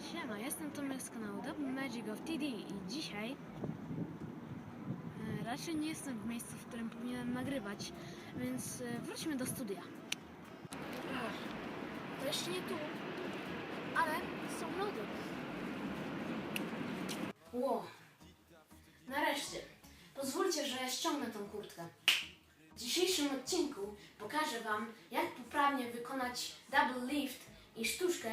Siema, jestem Tomek z kanału Double Magic of TD i dzisiaj e, raczej nie jestem w miejscu, w którym powinienem nagrywać, więc e, wróćmy do studia. To jeszcze nie tu, ale są lody. Ło, nareszcie. Pozwólcie, że ściągnę tą kurtkę. W dzisiejszym odcinku pokażę Wam, jak poprawnie wykonać double lift i sztuczkę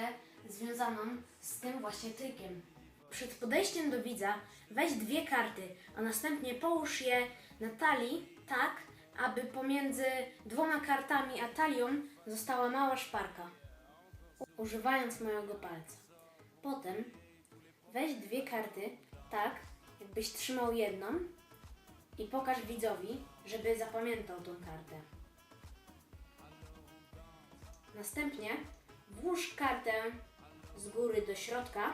związaną z tym właśnie trikiem. Przed podejściem do widza weź dwie karty, a następnie połóż je na talii tak, aby pomiędzy dwoma kartami a talią została mała szparka, używając mojego palca. Potem weź dwie karty tak, jakbyś trzymał jedną i pokaż widzowi, żeby zapamiętał tą kartę. Następnie włóż kartę z góry do środka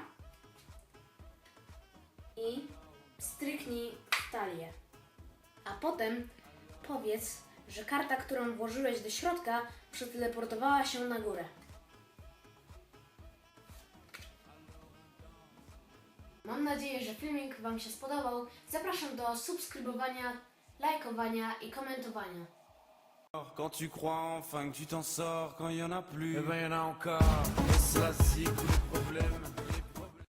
i stryknij w talię. A potem powiedz, że karta, którą włożyłeś do środka, przeteleportowała się na górę. Mam nadzieję, że filmik Wam się spodobał. Zapraszam do subskrybowania, lajkowania i komentowania. Quand tu crois enfin que tu t'en sors, quand il y en a plus, Eh ben, y en a encore.